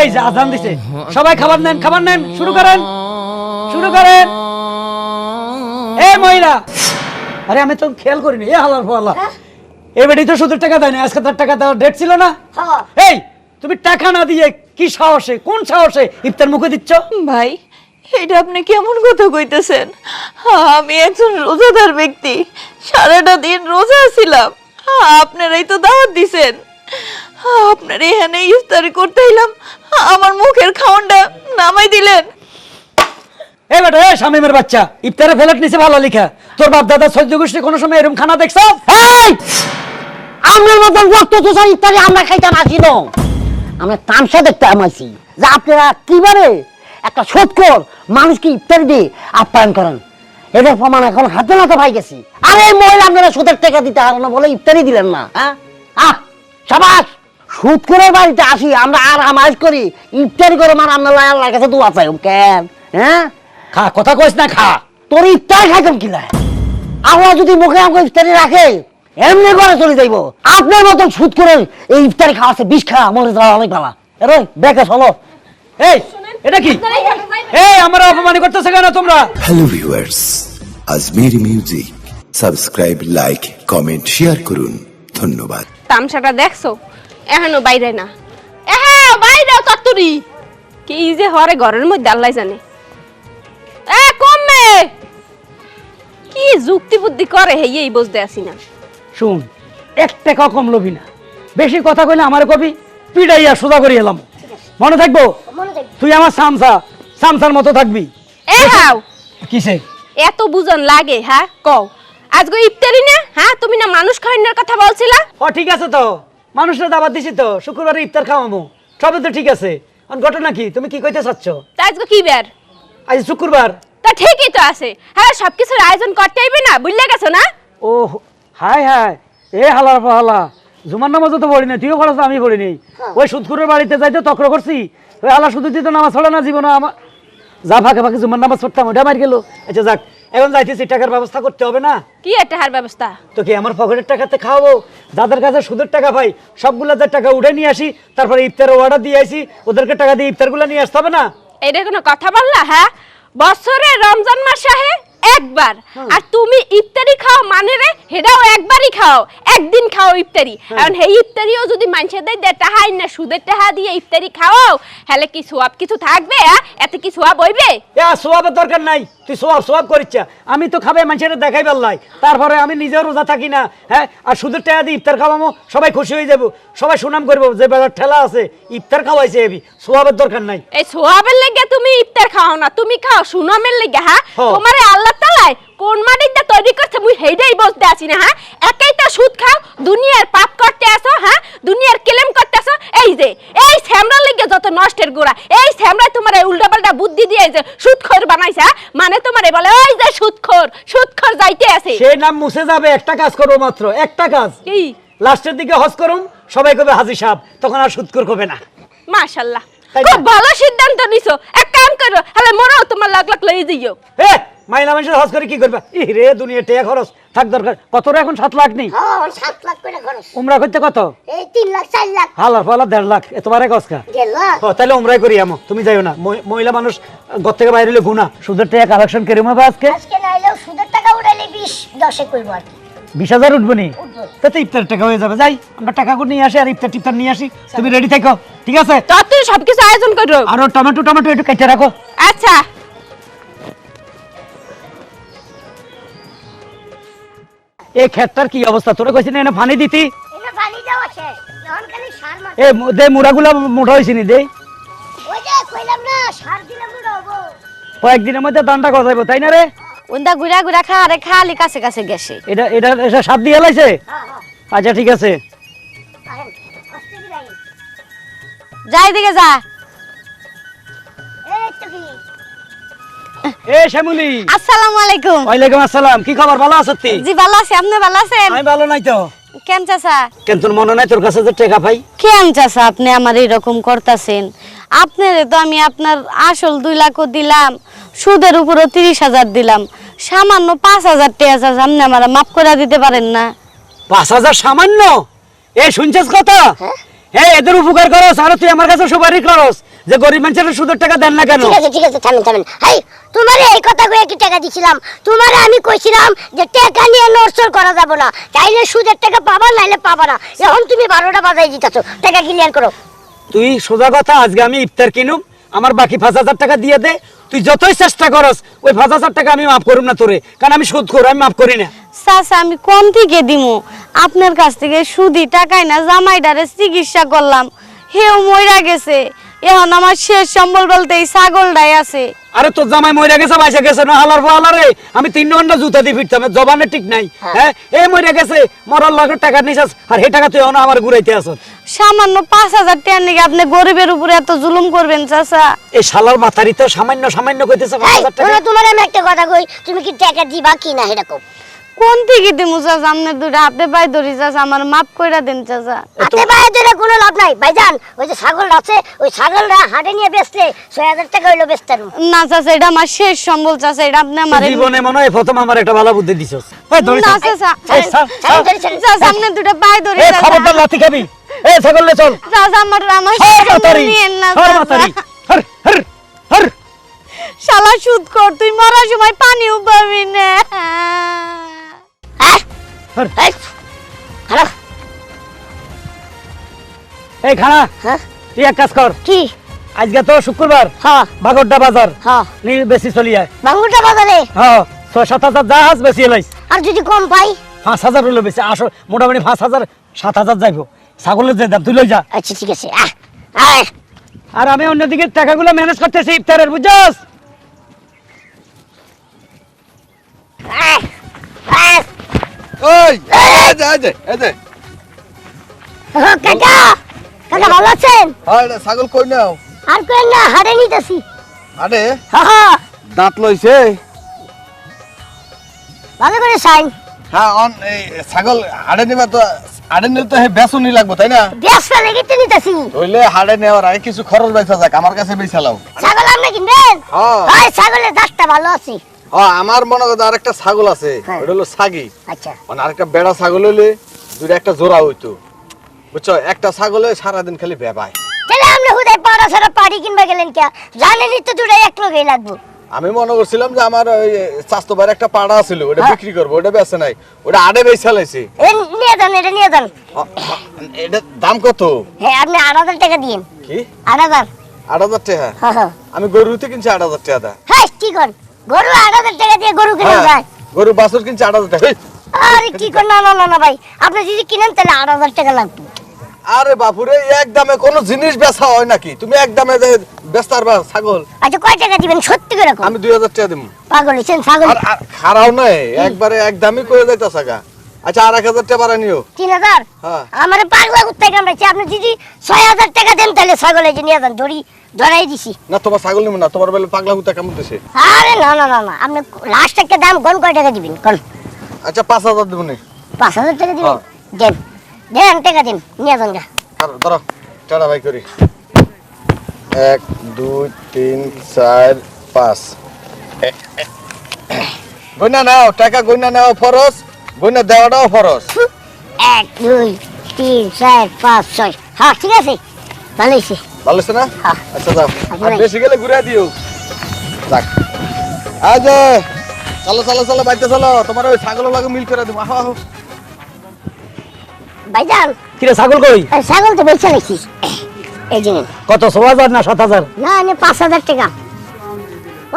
এই যে আজান দিছে। সবাই খাবার নেন খাবার নেন শুরু করেন। শুরু করেন। এই মহিলা। আরে আমি তো খেয়াল করিনি এ হালার ফালা এই বেটি তো সুদের টাকা দেয় না আজকে তার টাকা দেওয়ার ডেট ছিল না? হ্যাঁ। এই তুমি টাকা না দিয়ে কি সাহসে কোন সাহসে ইফতার মুখে দিচ্ছ? ভাই এটা আপনি কেমন কথা কইতেছেন? আমি একজন রোজাদার ব্যক্তি। সারাটা দিন রোজা ছিলাম আপনারাই তো দাওয়াত দিছেন। আপনার এখানে ইফতারি করতে এলাম। আমার মুখের খাওয়ানটা নামাই দিলেন। এই বেটা এই শামিমের বাচ্চা ইফতারে ফেলেট নিচে ভালো লিখা। তোর বাপ দাদা সহ্য গোষ্ঠী কোনো সময় এরকম খানা দেখছ? এই! আপনার মতন রক্ত চোষা ইত্যাদি আমরা খাইতাম আসি না আমরা তামসা দেখতে আমাছি যে আপনারা কীভাবে একটা সৎকর মানুষকে ইফতারি দিয়ে আপ্যায়ন করেন। এটার প্রমাণ এখন হাতে নাতে পাই গেছি। আরে এই মহিলা আপনারা সুদের টাকা দিতে আর না বলে ইফতারি দিলেন না হ্যাঁ? আহ সাবাস! সুদ করে বাড়িতে আসি আমরা আর আমাজ করি ইফতারি করে মানে আমরা আল্লাহর কাছে দোয়া চাই কেন? হ্যাঁ? খা কথা কইস না খা। তোর ইফতার খাইতাম কি লাই আল্লাহ যদি মুখে আমাকে ইফতারি রাখে এমনি করে চলে যাইব। আপনার মতন সুদ করে এই ইফতারি খাওয়াছে বিষ খাওয়া মরে যাওয়া অনেক ভালো এরে দেখে চলো। এই এটা কি? এই আমরা অপমান করতেছে কেন তোমরা? হ্যালো ভিউয়ার্স আজমের music. Subscribe like comment share করুন। ধন্যবাদ। তামসাটা দেখছ? এখনও বাইরে না। এহা বাইরে তত্তরি কি যে হরে ঘরের মধ্যে আল্লাহ জানে। এ কমে। কি যুক্তি বুদ্ধি করে হে এই বুঝতে আসি না। শুন এক টাকা কম লবি না। বেশি কথা কইলে আমার কবি পিড়াইয়া সোজা করে এলাম। মনে থাকব? তুই আমার সামসা সামসার মতো থাকবি। এ হাও। কিসে? এত বুঝন লাগে হ্যাঁ কও। আজকে ইফতারি না? হ্যাঁ তুমি না মানুষ খাওয়ানোর কথা বলছিলা? ও ঠিক আছে তো। মানুষের দাবাত দিছি তো শুক্রবারে ইফতার খাওয়াবো সবে তো ঠিক আছে। এখন ঘটনা কি? তুমি কি কইতে চাচ্ছ? তা আজকে কি বের? আজ শুক্রবার। তা ঠিকই তো আছে। হ্যাঁ সবকিছুর আয়োজন করতে হইবে না বুঝলে গেছো না? ও হাই হাই এ হালার পাহালা। জুমার নামাজও তো পড়ি না তুইও পড়াস আমি পড়ি নি ওই সুদখুরের বাড়িতে যাইতে তক্র করছি। ওই হালা শুধু দিত নামাজ পড়ে না জীবনে আমার যা ফাঁকে ফাঁকে জুমার নামাজ পড়তাম ওটা মার গেল। আচ্ছা যাক। এখন যাইতেছি টাকার ব্যবস্থা করতে হবে না। কি একটা হার ব্যবস্থা? তো কি আমার পকেটের টাকাতে খাওয়াবো। যাদের কাছে সুদের টাকা পাই সবগুলোদের টাকা উঠে নিয়ে আসি তারপরে ইফতারের অর্ডার দিয়ে আসি ওদেরকে টাকা দিয়ে ইফতারগুলো নিয়ে আসতে হবে না? এটা কোনো কথা বললা হ্যাঁ? বছরে রমজান মাসে একবার আর তুমি ইফতারি খাও মানে রে হেটাও একবারই খাও। একদিন খাও ইফতারি। কারণ হে ইফতারিও যদি মানুষের দেয় টাকা না সুদের টাকা দিয়ে ইফতারি খাও হলে কি সোয়াব কিছু থাকবে হ্যাঁ? এতে কি সোয়াব হইবে? এ সোয়াবের দরকার নাই। তুই সব সব করিচ্ছ। আমি তো খাবে মানুষের দেখাই পারলাই তারপরে আমি নিজেও রোজা থাকি না হ্যাঁ? আর শুধু টাকা দিয়ে ইফতার খাওয়ামো সবাই খুশি হয়ে যাব। সবাই সুনাম করব যে বেড়ার ঠেলা আছে ইফতার খাওয়াইছে এবি সোয়াবের দরকার নাই। এই সোহাবের লেগে তুমি ইফতার খাও না তুমি খাও সুনামের লেগে হ্যাঁ? তোমার তোমারে আল্লাহ তালায় কোন মাটিটা তৈরি করছে মুই হেইডাই বলতে আছি না হ্যাঁ? একাই তো সুদ খাও দুনিয়ার পাপ করতে আসো হ্যাঁ? দুনিয়ার কেলেম করতে আসো। এই যে এই স্যামরার লেগে যত নষ্টের গোড়া এই স্যামরা তোমার উল্টা পাল্টা বুদ্ধি দিয়ে এই যে সুদখোর বানাইছে হ্যাঁ? মানে তোমারে বলে ওই যে সুদখোর সুদখোর যাইতে আছে। সে নাম মুছে যাবে একটা কাজ করব মাত্র একটা কাজ। কি? লাস্টের দিকে হজ করুন সবাই কবে হাজি সাহেব তখন আর সুৎকর কবে না। মাশাল্লাহ। খুব ভালো সিদ্ধান্ত নিছো। এক কাম করো হলে মোরাও তোমার লাখ লাখ লই দিও এ মাইনা মানুষের হজ করে কি করবে? ই রে দুনিয়া টেয়া খরচ থাক দরকার। কত রে এখন সাত লাখ নেই? হ্যাঁ সাত লাখ করে খরচ। উমরা করতে কত? এই তিন লাখ চার লাখ। হালার ফালা দেড় লাখ। এ তোমার এক অস্কা ও তাহলে উমরাই করি আমো। তুমি যাইও না। মহিলা মানুষ ঘর থেকে বাইরে হলে গুণা সুদের টাকা কালেকশন কেরম হবে আজকে? আজকে নাইলেও সুদের টাকা উড়াইলে বিশ দশে করব আর কি। বিশ হাজার উঠবো নি? তাতে ইফতার টাকা হয়ে যাবে। যাই আমরা টাকা করে নিয়ে আসি আর ইফতার টিফতার নিয়ে আসি। তুমি রেডি থাকো। ঠিক আছে? তত সবকিছু আয়োজন করো। আরও টমেটো টমেটো একটু কেটে রাখো। আচ্ছা। এই ক্ষেতটার কি অবস্থা? তোরা কইছিস না এনে পানি দিতি? এ দে মুড়াগুলা মোটা হয়েছে নি দে। ওই যে কইলাম না সার দিলে মুড়ো হব। কয়েকদিনের মধ্যে দানটা গজাইব তাই না রে? উন্দা গুড়া গুড়া খা আরে খালি কাছে কাছে গেছে। এটা এটা এটা সাত দিয়ে লাইছে? হ্যাঁ হ্যাঁ। আচ্ছা ঠিক আছে। যাই দিকে যা। এই তো কি। এ শ্যামলি। আসসালামু আলাইকুম। ওয়ালাইকুম আসসালাম। কি খবর? ভালো আছো তুই জি ভালো আছি। আপনি ভালো আছেন? আমি ভালো নাই তো। কেন চাচা? কেন তোর মনে নাই তোর কাছে যে টাকা পাই? কেন চাচা আপনি আমার এরকম করতেছেন? আপনারে তো আমি আপনার আসল দুই লাখও দিলাম সুদের উপরও তিরিশ হাজার দিলাম। সামান্য পাঁচ হাজার টাকা চাচা আপনি আমার মাফ করে দিতে পারেন না। পাঁচ হাজার সামান্য? এ শুনছিস কথা? হ্যাঁ? এদের উপকার করস আর তুই আমার কাছে সুপারি করস। যে গরিব মানুষের সুদের টাকা দেন না কেন? ঠিক আছে ঠিক আছে থামেন থামেন। হাই তোমার এই কথা কয়ে কি টাকা দিছিলাম? তোমার আমি কইছিলাম যে টাকা নিয়ে নড়চড় করা যাবে না। চাইলে সুদের টাকা পাবা নাইলে পাবা না। এখন তুমি বারোটা বাজাই দিতেছো। টাকা ক্লিয়ার করো। তুই সোজা কথা আজকে আমি ইফতার কিনুম। আমার বাকি পাঁচ হাজার টাকা দিয়ে দে। তুই যতই চেষ্টা করস ওই পাঁচ হাজার টাকা আমি মাফ করুম না তোরে। কারণ আমি সুদ করো আমি মাফ করি না। চাচা আমি কম থেকে দিমু? আপনার কাছ থেকে সুদি টাকায় না জামাইডারে চিকিৎসা করলাম। হেও মইরা গেছে। এখন আমার শেষ সম্বল বলতে এই ছাগলটাই আছে। আরে তোর জামাই মরে গেছে বাইসে গেছে না হালার ফালারে আমি তিন ঘণ্টা জুতা দিয়ে ফিরতাম জবানে ঠিক নাই হ্যাঁ। এ মরে গেছে মরার লাখের টাকা নিছাস আর হে টাকা তুই এখন আমার ঘুরাইতে আসত সামান্য পাঁচ হাজার টাকা নাকি আপনি গরিবের উপরে এত জুলুম করবেন চাচা। এই শালার মাথারি তো সামান্য সামান্য কইতেছে পাঁচ হাজার টাকা। তোমার আমি একটা কথা কই তুমি কি টাকা দিবা কি না এরকম? কোন থেকে দিমু চাচা? আপনার দুটা হাতে পায়ে ধরি চাচা আমার মাফ কইরা দেন চাচা। হাতে পায়ে ধরে কোনো লাভ নাই। ভাইজান ওই যে ছাগলটা আছে ওই ছাগলটা হাটে নিয়ে বেচলে ছয় হাজার টাকা হইল বেচতে। না চাচা এটা আমার শেষ সম্বল চাচা এটা আপনি আমার জীবনে মনে হয় প্রথম আমার একটা ভালো বুদ্ধি দিছস। এই না। চাচা চাচা দুটা পায়ে ধরি চাচা। খবরদার লাথি খাবি। এই ছাগল লে চল। চাচা আমার আমার। হর হর হর। শালা সুদ কর তুই মরার সময় পানিও পাবি না। হ্যাঁ হর এই, হ্যালো হ্যাঁ? তুই এক কাজ কর। কি? আজকে তো শুক্রবার হ্যাঁ। বাজার। হ্যাঁ। নি বেশি চলি আয়। বাঙ্গুটা বাজারে? হ্যাঁ ছয় সাত হাজার জাহাজ বেশি এলাইস। আর যদি কম পাই? পাঁচ হাজার হলো বেশি আসো মোটামুটি পাঁচ হাজার সাত হাজার যাইব। ছাগলের যে দাম তুই লই যা। আচ্ছা ঠিক আছে আর আমি অন্যদিকে টাকাগুলো ম্যানেজ করতেছি ইফতারের বুঝছস? আয় ওই এই যে এই যে এই যে। কাকা কাকা ভালো আছেন? হ্যাঁ ছাগল কই নাও? আর কেন না হাটে নিতেছি। হ্যাঁ হ্যাঁ দাঁত লইছে? ভালো করে সাইন হ্যাঁ অন এই ছাগল হাড়ে নিবা তো হাড়ে নিলে তো হে বেসনই লাগবো তাই না? ব্যস্ত লেগে তো নিতেছি। হইলে হাড়ে নেওয়ার আগে কিছু খরচ বাইসা যাক আমার কাছে বেচালাও ছাগল আপনি কিনবেন? হ্যাঁ। ছাগলের দাসটা ভালো আছে। আমার মনে করো আরেকটা ছাগল আছে। হ্যাঁ। ওটা হলো ছাগি। আচ্ছা। মানে আরেকটা বেড়া ছাগল হইলে দুইটা একটা জোড়া হইতো। বুঝছ? একটা ছাগলে সারাদিন খালি বেবায়। তাহলে আপনি হুদায় পাড়া ছাড়া পাড়ি কিনবা গেলেন কে? জানেনই তো দুটাই এক লগেই লাগবো। আমি মনে করছিলাম যে আমার ওই স্বাস্থ্য একটা পাড়া ছিল ওটা হ্যাঁ। বিক্রি করব ওটা বেচে নাই। ওটা আড়ে বেচা লাইছি নিয়ে যান এটা নিয়ে যান। এটা দাম কত? হ্যাঁ আপনি আট হাজার টাকা দিন কি? আট হাজার। আট হাজার টাকা? হ্যাঁ হ্যাঁ। আমি গরুতে কিনছি আট হাজার টাকা দা। হ্যাঁ কি কর গরু আট হাজার টাকা দিয়ে গরু কিনা হ্যাঁ, যায়। গরু বাছুর কিনছি আট হাজার টাকা। আরে কি কর না না না ভাই আপনি যদি কিনেন তাহলে আট হাজার টাকা লাগবে। আরে বাপুরে এক দামে কোনো জিনিস বেচা হয় নাকি? তুমি এক দামে যে বেচার বা ছাগল। আচ্ছা কয় টাকা দিবেন? সত্যি করে আমি দুই হাজার টাকা দিব পাগল হয়েছেন ছাগল আর খারাও নাই একবারে এক দামই করে যাইতা সাগা আচ্ছা আর এক হাজার টাকা বাড়া নিও। তিন হাজার? হ্যাঁ। আমার পাগলা কুত্তায় আপনি যদি ছয় হাজার টাকা দেন তাহলে ছাগল এই যে নিয়ে যান ধরি। ধরাই দিছি। না তোমার ছাগল নিব না তোমার বেলা পাগলা কুত্তা কেমন দিছে? আরে না না না না আপনি লাস্ট একটা দাম কোন কয় টাকা দিবেন? কোন? আচ্ছা পাঁচ হাজার দেবো নি। পাঁচ হাজার টাকা দিবেন? হ্যাঁ। দেন দেন টাকা দিন নিয়ে যান গা। আর ধরো ভাই করি। এক দুই তিন চার পাঁচ। এ- এ- গয়না নাও টাকা গয়না নাও ফরস গয়না দেওয়াটাও ফরস এক দুই তিন চার পাঁচ ছয়। হ্যাঁ ঠিক আছে। ভালো হয়েছে ভালো আছে না? হ্যাঁ। আচ্ছা যাও। আর বেশি গেলে ঘুরে দিও। যাক। আজ চলো চলো চলো বাইতে চলো। তোমার ওই ছাগল লাগে মিল করে দেবো। আহো আহো। ভাইজান। কিরে ছাগল কই? আরে ছাগল তো বেচা নাকি এই জন্য কত ছ হাজার না সাত হাজার? না আমি পাঁচ হাজার টাকা।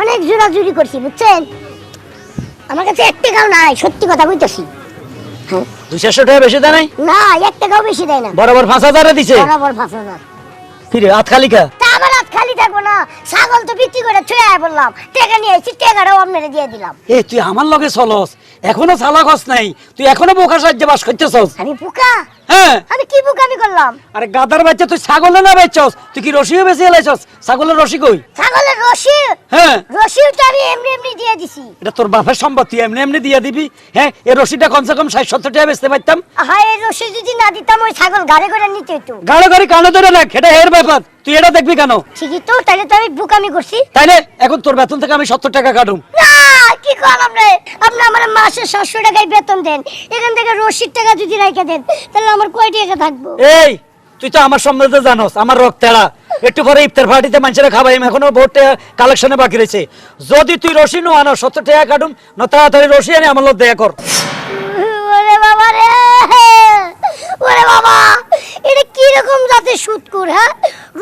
অনেক জোড়া জুড়ি করছি বুঝছেন? আমার কাছে এক টাকাও নাই সত্যি কথা কইতেছি। দুই চারশো টাকা বেশি দেয় নাই? না এক টাকাও বেশি দেয় না। বরাবর পাঁচ হাজারে দিছে? বরাবর পাঁচ হাজার। কিরে হাত খালি খা। তা আমার হাত খালি থাকব না। ছাগল তো বিক্রি করে ছুঁয়ে আয় বললাম। টেকা নিয়ে এসেছি টাকাটাও আপনারা দিয়ে দিলাম। এ তুই আমার লগে চলস। এখনও চালাক হস নাই। তুই এখনও বোকা সাহায্যে বাস করতেছস। আমি পোকা হ্যাঁ। আমি কি করলাম? আরে গাদার বাচ্চা তুই ছাগলে না বেচছস? তুই কি রসিও বেশি এলাইছস? ছাগলের রসি কই? ছাগলের রশি? হ্যাঁ। রশিও তো আমি এমনি এমনি দিয়ে দিছি। এটা তোর বাপের সম্পত্তি এমনি এমনি দিয়ে দিবি। হ্যাঁ এই রসিটা কমসে কম ষাট সত্তর টাকা বেচতে পারতাম। হ্যাঁ এই রশি যদি না দিতাম ওই ছাগল গাড়ি করে নিতে হতো গাড়ো গাড়ি কানো ধরে না এটা এর ব্যাপার। তুই এটা দেখবি কেন? ঠিকই তো তাহলে তো আমি বুকামি করছি। তাইলে এখন তোর বেতন থেকে আমি সত্তর টাকা কাটুম। না কি করলাম রে আপনি আমার মাসে সাতশো টাকায় বেতন দেন। এখান থেকে রশির টাকা যদি রেখে দেন তাহলে আমার কয় টাকা থাকব? এই তুই তো আমার সম্বন্ধে জানোস আমার রক্তেরা একটু পরে ইফতার পার্টিতে মানুষেরা খাবাই এখনও ভোট কালেকশনে বাকি রয়েছে। যদি তুই রশি নো আনো সত্তর টাকা কাটুম না তাড়াতাড়ি রশি আনে আমার লোক দেয়া কর। ওরে বাবা রে! ওরে বাবা! এটা কীরকম জাতে সুৎকুর হ্যাঁ?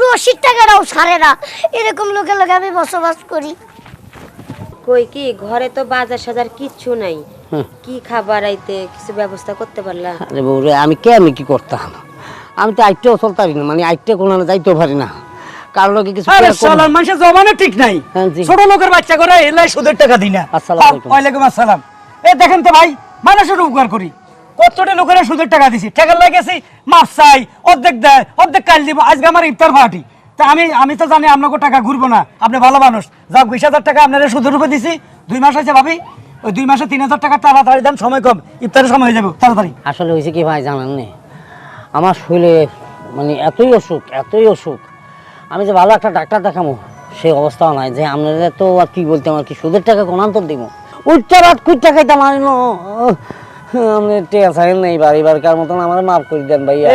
রশিদ টাকাটাও ছাড়ে না। এরকম লোকের লোকে আমি বসবাস করি। কই কি ঘরে তো বাজার সাজার কিচ্ছু নাই। কি খাবার আইতে কিছু ব্যবস্থা করতে পারলা? আরে বউরে আমি কে আমি কি করতাম? আমি তো আইটেও চলতে পারি না মানে আইটে কোনো যাইতেও পারি না। কারও লোকে কিছু আরে করে করব। সালাম মানুষের জমানো ঠিক নাই। হ্যাঁ, জি। ছোট লোকের বাচ্চা করে এলাই সুদের টাকা দিই না। আসসালামু আলাইকুম। ওয়ালাইকুম আসসালাম। এ দেখেন তো ভাই মানুষের উপকার করি। কতটা লোকের সুদের টাকা দিছি। টাকা লাগেছি চাই অর্ধেক দেয় অর্ধেক কাল দিব। আজকে আমার ইফতার পার্টি। তা আমি আমি তো জানি আপনাকে টাকা ঘুরবো না। আপনি ভালো মানুষ। যাক বিশ হাজার টাকা আপনার সুদের উপরে দিছি। দুই মাস হয়েছে ভাবি। ওই দুই মাসে তিন হাজার টাকা তাড়াতাড়ি দেন সময় কম। ইফতারের সময় হয়ে যাবে তাড়াতাড়ি। আসলে হয়েছে কি ভাই জানেন নে? আমার শরীরে মানে এতই অসুখ এতই অসুখ। আমি যে ভালো একটা ডাক্তার দেখাবো সে অবস্থাও নাই যে আপনারা তো আর কি বলতে আমার কি সুদের টাকা কোন আন্তর দিব? উচ্চ রাত কুই টাকাইতে মারিল আপনি টেয়া চাইলেন নেই বাড়ি বারকার মতন আমার মাফ করে দেন ভাইয়া।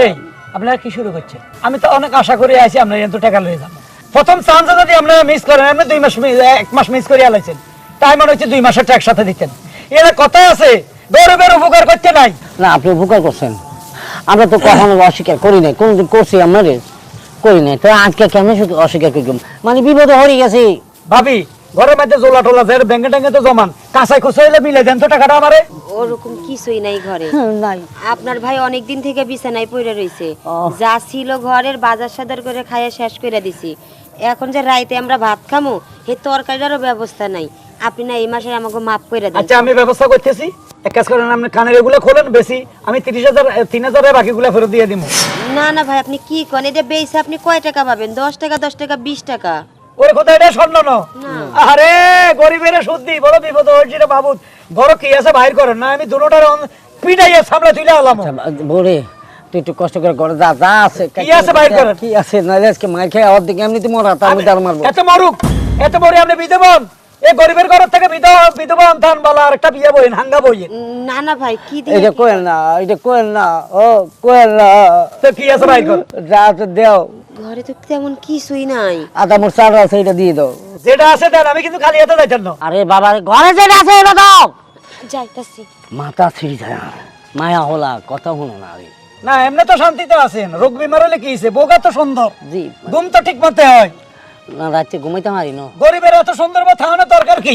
আপনারা কি শুরু করছেন? আমি তো অনেক আশা করে আছি আপনারা এত টাকা লয়ে যাব প্রথম চান্স যদি আপনারা মিস করেন আপনি দুই মাস এক মাস মিস করে আলাইছেন তাই মনে হচ্ছে দুই মাসের একসাথে দিতেন। এরা কথা আছে গরিবের উপকার করতে নাই। না আপনি উপকার করছেন। আমরা তো কখনো অস্বীকার করি নাই কোনদিন করছি আপনারে করি নাই। তো আজকে কেমন শুধু অস্বীকার করলাম মানে বিপদে হরে গেছি। ভাবি ঘরের মধ্যে জোলা টোলা যায় ব্যাঙ্গে ট্যাঙ্গে তো জমান। কাঁচাই হইলে মিলে দেন তো টাকাটা আমারে। ওরকম কিছুই নাই ঘরে। নাই। আপনার ভাই অনেক দিন থেকে বিছানায় পড়ে রইছে। যা ছিল ঘরের বাজার সাদার করে খাইয়া শেষ করে দিছি। এখন যে রাইতে আমরা ভাত খামু হে তরকারিটারও ব্যবস্থা নাই। আপনি না এই মাসে আমাকে মাফ করে দেন। আচ্ছা আমি ব্যবস্থা করতেছি। এক কাজ করেন আপনি কানের এগুলো খোলেন বেশি আমি তিরিশ হাজার তিন হাজারের বাকিগুলো ফেরত দিয়ে দিব না না ভাই আপনি কি করেন? এটা বেইছে আপনি কয় টাকা পাবেন? দশ টাকা দশ টাকা বিশ টাকা। ওরে কোথায় এটা স্বর্ণ ন। আরে গরিবের সুদ্দি বড় বিপদ হয়েছে রে বাবু বড় কি আছে বাইর করেন। না আমি দুটোটার পিটাইয়া সামনে তুলে আলাম। বরে তুই একটু কষ্ট করে ঘরে যা যা আছে। কি আছে বাইর করেন? কি আছে নাইলে আজকে মার খেয়ে আমার দিকে এমনিতে মরা তা আমি তার মারবো এত মরুক এত বড় আপনি বিধবন এই গরিবের ঘর থেকে বিধবা বালা আর একটা বিয়ে বইন হাঙ্গা বইন। না না ভাই কি দিয়ে এটা কোয়েল না এটা কোয়েল না ও কোয়েল না। তো কি আছে বাইর কর যা তো দেও। ঘরে তো তেমন কিছুই নাই। আদা মোর চাল আছে এটা দিয়ে দাও। যেটা আছে দেন আমি কিন্তু খালি হাতে না। আরে বাবা ঘরে যেটা আছে এটা দাও। যাইতাছি। মাথা ছিঁড়ি যায় মায়া হলা কথা হলো না রে না এমনি তো শান্তিতে আছেন। রোগ বিমার হলে কি হয়েছে বোগা তো সুন্দর। জি। ঘুম তো ঠিক মতে হয়। না রাতে ঘুমাইতে পারি না। গরিবের এত সুন্দর বা থাকানোর দরকার কি?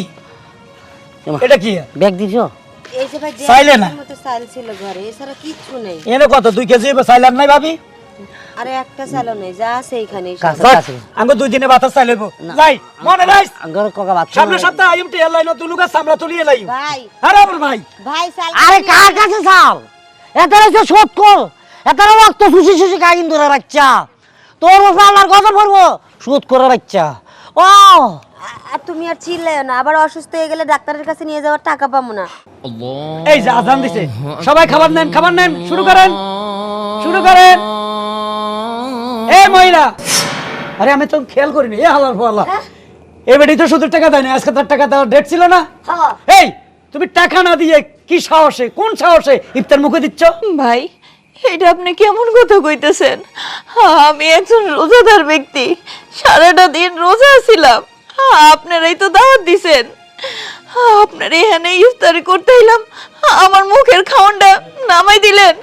এটা কি? ব্যাগ দিছ? এই যে ভাই চাইলে না। মতো চাল ছিল ঘরে এছাড়া কিচ্ছু নেই। এনে কত দুই কেজি চাইলাম নাই ভাবি? আরে একটা চালও নেই যা আছে এইখানে কাছে যাক, কাছে। আঙ্গো দুই দিনে বাতাস চাইলেব যাই মনে রাইস ঘরে ককা বাচ্চা সামনে সপ্তাহে আইম টি এলাই তুলুগা সামলা তুলিয়ে লাই। ভাই। আরে আমার ভাই। ভাই চাল আরে কার কাছে শোধ কর। রক্ত শুষি শুষি খাই বাচ্চা তোর আমার কথা পড়ব শোধ করে বাচ্চা ও! আর তুমি আর চিল্লায় না আবার অসুস্থ হয়ে গেলে ডাক্তারের কাছে নিয়ে যাওয়ার টাকা পাবো না। এই যে আজান দিছে সবাই খাবার নেন খাবার নেন শুরু করেন শুরু করেন। এই মহিলা! আরে আমি তো খেয়াল করিনি এ হালার ফালা এই বেটি তো সত্তর টাকা দেয় না আজকে তার টাকা দেওয়ার ডেট ছিল না। হ্যাঁ। এই তুমি টাকা না দিয়ে কি সাহসে কোন সাহসে ইফতার মুখে দিচ্ছ? ভাই এটা আপনি কেমন কথা কইতেছেন? আমি একজন রোজাদার ব্যক্তি। সারাটা দিন রোজা ছিলাম আপনারাই তো দাওয়াত দিছেন। আপনার এখানে ইফতারি করতে এলাম আমার মুখের খাওয়ানটা নামাই দিলেন।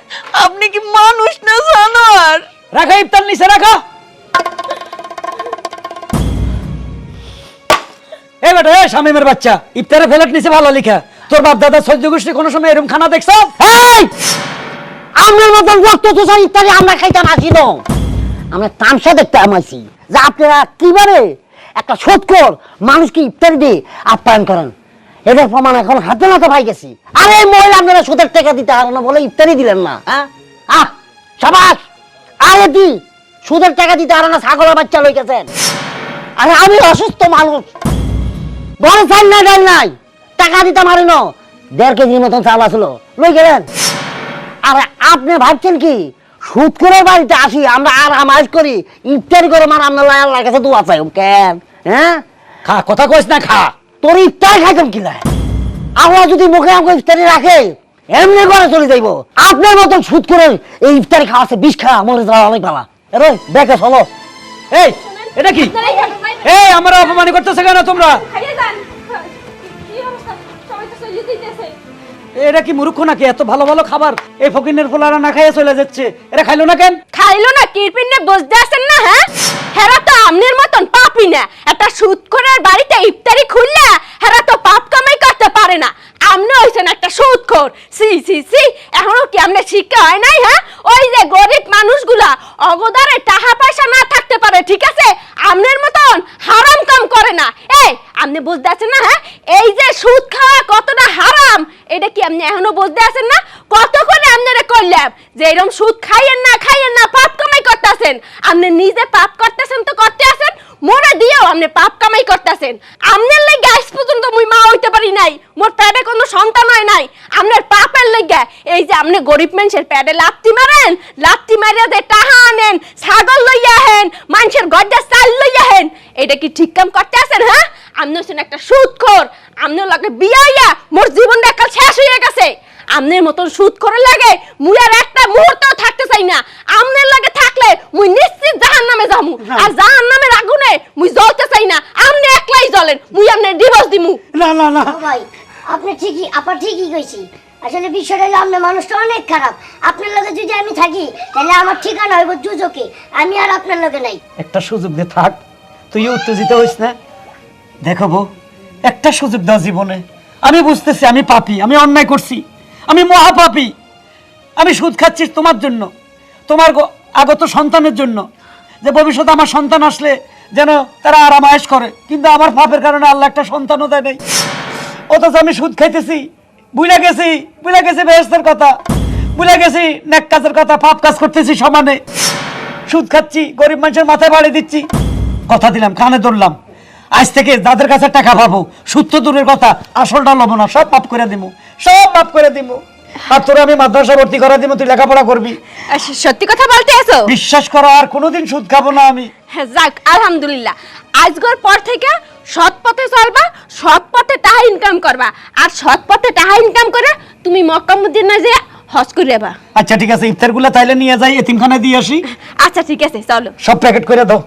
আপনি কি মানুষ না জানোয়ার? রাখা, ইফতার নিচে রাখা। এই বেটা, এই শামিমের বাচ্চা ইফতারে ফেলাট নিচে ভালো লিখা। তোর বাপ দাদা সহ্য গোষ্ঠী কোনো সময় এরকম খানা দেখছ? এই! আমার মতন রক্ত তুষার ইত্যাদি আমরা খাইতাম আসিল আমরা তামসা দেখতে আমাইছি। যে আপনারা কীভাবে একটা সৎকর মানুষকে ইফতারি দিয়ে আপ্যায়ন করেন। এটার প্রমাণ এখন হাতে নাতে পাই গেছি। আরে মহিলা আপনারা সুদের টাকা দিতে পারেন না বলে ইফতারি দিলেন না। হ্যাঁ? আহ সাবাস! আরে দি সুদের টাকা দিতে পারে না ছাগলের বাচ্চা লই গেছেন আরে আমি অসুস্থ মানুষ। ঘরে চাল নাই ডাল নাই। টাকা দিতে পারি না। দেড় কেজির মতন চাল আসলো। লই গেলেন। আরে আপনি ভাবছেন কি? সুদ করে বাড়িতে আসি আমরা আর আমাজ করি ইফতারি করে মার আমরা আল্লাহর কাছে দোয়া চাই কেন হ্যাঁ? খা কথা কইস না খা। তোর ইফতার খাইতাম কি লাই আমরা যদি মুখে আমাকে ইফতারি রাখে এমনি করে চলে যাইব। আপনার মতন সুদ করে এই ইফতারি খাওয়াছে বিষ খাওয়া মরে যাওয়া অনেক ভালো এরে দেখে চলো। এই এটা কি? এই আমরা অপমান করতেছে কেন তোমরা? এটা কি মূর্খ নাকি? এত ভালো ভালো খাবার? এই ফকিনের ফোলারা না খাইয়ে চলে যাচ্ছে। এরা খাইলো না কেন? খাইলো না, কিরপিনে বসতে আছেন না হ্যাঁ? হেরা তো আমনের মতন পাপি না। একটা সুদ করার বাড়িতে ইফতারি খুললা হেরা তো পাপ কামাই করতে পারে না। আমনে হইছেন একটা সুদখোর সি সি সি এখনও কি আমনে শিক্ষা হয় নাই হ্যাঁ? ওই যে গরিব মানুষগুলা অগদারে টাকা পয়সা না থাকতে পারে, ঠিক আছে? আমনের মতন হারাম কাম করে না। এই আপনি বুঝতে আছেন না হ্যাঁ? এই যে সুদ খাওয়া হারাম এটা কি আপনি এখনও বলতে আসেন না? কত করে করলাম যে এরকম সুদ খাইয়েন না খাইয়েন না, পাপ কামাই করতেছেন। আপনি নিজে পাপ করতেছেন তো করতে আছেন, মোরা দিয়েও আপনি পাপ কামাই করতেছেন। আপনার লেগে আজ পর্যন্ত মুই মা হইতে পারি নাই, মোর পেটে কোনো সন্তান হয় নাই। আপনার পাপের লেগে এই যে আপনি গরিব মানুষের পেটে লাত্তি মারেন, লাত্তি মারিয়া যে টাহা আনেন, ছাগল লইয়া হেন মানুষের গড্ডা চাল লইয়া হেন এটা কি ঠিক কাম করতে আছেন হ্যাঁ? আপনি হচ্ছেন একটা সুদখোর, আপনার লাগে বিয়াইয়া মোর জীবনটা একাল শেষ হয়ে গেছে। আমনের মতন সুদ করে লাগে মুই আর একটা মুহূর্ত থাকতে চাই না। আমনের লাগে থাকলে মুই নিশ্চিত জাহান নামে যামু আর জাহান নামের আগুনে মুই জ্বলতে চাই না। আমনে একলাই জ্বলেন মুই আমনে ডিভোর্স দিমু। না না না। ভাই আপনি ঠিকই আপা ঠিকই কইছি আসলে বিষয়টা হলো আপনার মানুষটা অনেক খারাপ। আপনার লগে যদি আমি থাকি তাহলে আমার ঠিকানা হইব দুজকে আমি আর আপনার লগে নাই। একটা সুযোগ দে থাক। তুই উত্তেজিত হইস না? দেখো বউ একটা সুযোগ দাও জীবনে। আমি বুঝতেছি আমি পাপি আমি অন্যায় করছি। আমি মহাপাপী। আমি সুদ খাচ্ছি তোমার জন্য, তোমার আগত সন্তানের জন্য, যে ভবিষ্যতে আমার সন্তান আসলে যেন তারা আরাম আয়েশ করে। কিন্তু আমার পাপের কারণে আল্লাহ একটা সন্তানও দেয় নাই। অথচ আমি সুদ খাইতেছি বুঝে গেছি বুঝে গেছি বেহেস্তের কথা বুঝে গেছি নেক কাজের কথা, পাপ কাজ করতেছি সমানে। সুদ খাচ্ছি, গরিব মানুষের মাথায় বাড়ি দিচ্ছি। কথা দিলাম, কানে ধরলাম। আজ থেকে যাদের কাছে টাকা পাবো, সুদ তো দূরের কথা, আসলটা লব না, সব পাপ করে দিমু। সব মাফ করে দিমু। আর তোরা আমি মাদ্রাসা ভর্তি করা দিমু তুই লেখাপড়া করবি। সত্যি কথা বলতে আছো? বিশ্বাস করো আর কোনোদিন সুদ খাব না আমি। হ্যাঁ, যাক আলহামদুলিল্লাহ। আজকের পর থেকে সৎ পথে চলবা সৎ পথে টাকা ইনকাম করবা। আর সৎ পথে টাকা ইনকাম করে তুমি মক্কা মদিনা যে হজ করে যাবা। আচ্ছা ঠিক আছে ইফতারগুলো তাইলে নিয়ে যাই এতিমখানায় দিয়ে আসি। আচ্ছা ঠিক আছে চলো। সব প্যাকেট করে দাও।